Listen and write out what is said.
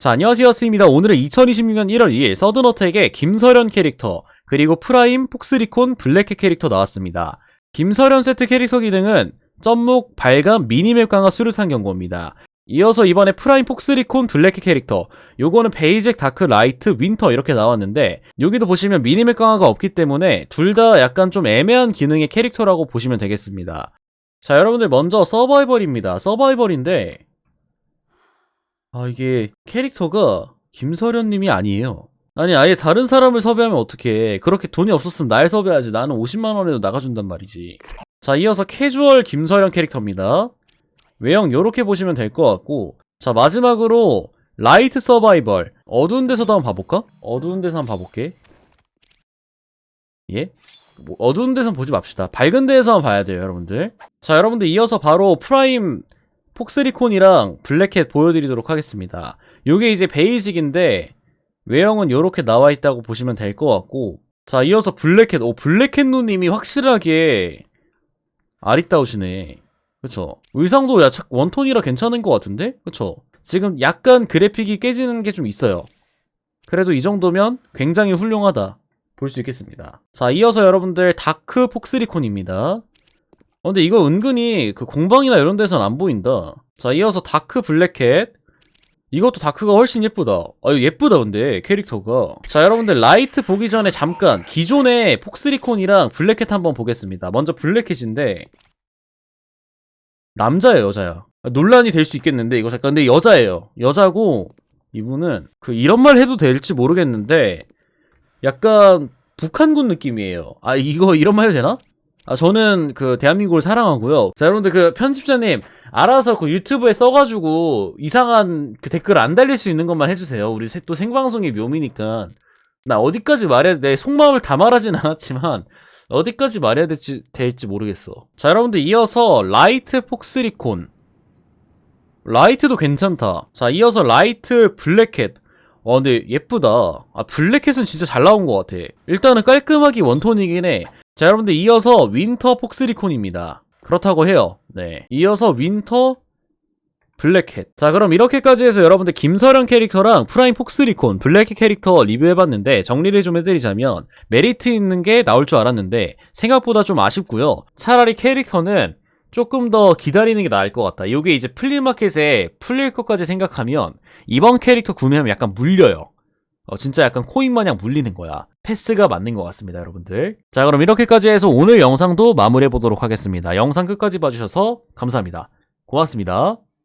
자, 안녕하세요. 스입니다. 오늘은 2026년 1월 2일 서든어택의 김서련 캐릭터, 그리고 프라임, 폭스리콘, 블랙캣 캐릭터 나왔습니다. 김서련 세트 캐릭터 기능은 점묵, 발감, 미니맵 강화 수류탄 경고입니다. 이어서 이번에 프라임, 폭스리콘, 블랙캣 캐릭터, 요거는 베이직, 다크, 라이트, 윈터 이렇게 나왔는데 여기도 보시면 미니맵 강화가 없기 때문에 둘 다 약간 좀 애매한 기능의 캐릭터라고 보시면 되겠습니다. 자, 여러분들 먼저 서바이벌입니다. 서바이벌인데 아, 이게 캐릭터가 김서련님이 아니에요. 아니, 아예 다른 사람을 섭외하면 어떡해. 그렇게 돈이 없었으면 날 섭외하지. 나는 50만 원에도 나가준단 말이지. 자, 이어서 캐주얼 김서련 캐릭터입니다. 외형 요렇게 보시면 될 것 같고. 자, 마지막으로 라이트 서바이벌. 어두운 데서도 한번 봐볼까? 어두운 데서 한번 봐볼게. 예? 뭐 어두운 데선 보지 맙시다. 밝은 데에서 한번 봐야 돼요, 여러분들. 자, 여러분들 이어서 바로 프라임 폭스리콘이랑 블랙캣 보여드리도록 하겠습니다. 요게 이제 베이직인데 외형은 요렇게 나와 있다고 보시면 될 것 같고 자 이어서 블랙캣 오 블랙캣 누님이 확실하게 아리따우시네. 그쵸? 의상도 야 원톤이라 괜찮은 것 같은데? 그쵸? 지금 약간 그래픽이 깨지는 게 좀 있어요. 그래도 이 정도면 굉장히 훌륭하다. 볼 수 있겠습니다. 자 이어서 여러분들 다크 폭스리콘입니다 어, 근데 이거 은근히 그 공방이나 이런 데선 안 보인다. 자, 이어서 다크 블랙캣. 이것도 다크가 훨씬 예쁘다. 아, 이거 예쁘다, 근데, 캐릭터가. 자, 여러분들, 라이트 보기 전에 잠깐, 기존의 폭스리콘이랑 블랙캣 한번 보겠습니다. 먼저 블랙캣인데, 남자예요, 여자야. 아, 논란이 될 수 있겠는데, 이거 잠깐, 근데 여자예요. 여자고, 이분은, 그, 이런 말 해도 될지 모르겠는데, 약간, 북한군 느낌이에요. 아, 이거, 이런 말 해도 되나? 아, 저는 그 대한민국을 사랑하고요. 자, 여러분들 그 편집자님 알아서 그 유튜브에 써가지고 이상한 그 댓글 안 달릴 수 있는 것만 해주세요. 우리 세- 또 생방송의 묘미니까. 나 어디까지 말해야 돼? 속마음을 다 말하진 않았지만 어디까지 말해야 될지, 될지 모르겠어. 자, 여러분들 이어서 라이트 폭스리콘. 라이트도 괜찮다. 자, 이어서 라이트 블랙캣. 어, 근데 예쁘다. 아, 블랙캣은 진짜 잘 나온 것 같아. 일단은 깔끔하게 원톤이긴 해. 자, 여러분들 이어서 윈터 폭스리콘입니다. 그렇다고 해요. 네. 이어서 윈터 블랙캣. 자, 그럼 이렇게까지 해서 여러분들 김서령 캐릭터랑 프라임 폭스리콘, 블랙캣 캐릭터 리뷰해봤는데 정리를 좀 해드리자면 메리트 있는 게 나올 줄 알았는데 생각보다 좀 아쉽고요. 차라리 캐릭터는 조금 더 기다리는 게 나을 것 같다. 이게 이제 플리마켓에 풀릴 것까지 생각하면 이번 캐릭터 구매하면 약간 물려요. 어, 진짜 약간 코인 마냥 물리는 거야. 패스가 맞는 것 같습니다, 여러분들. 자, 그럼 이렇게까지 해서 오늘 영상도 마무리해 보도록 하겠습니다. 영상 끝까지 봐주셔서 감사합니다. 고맙습니다.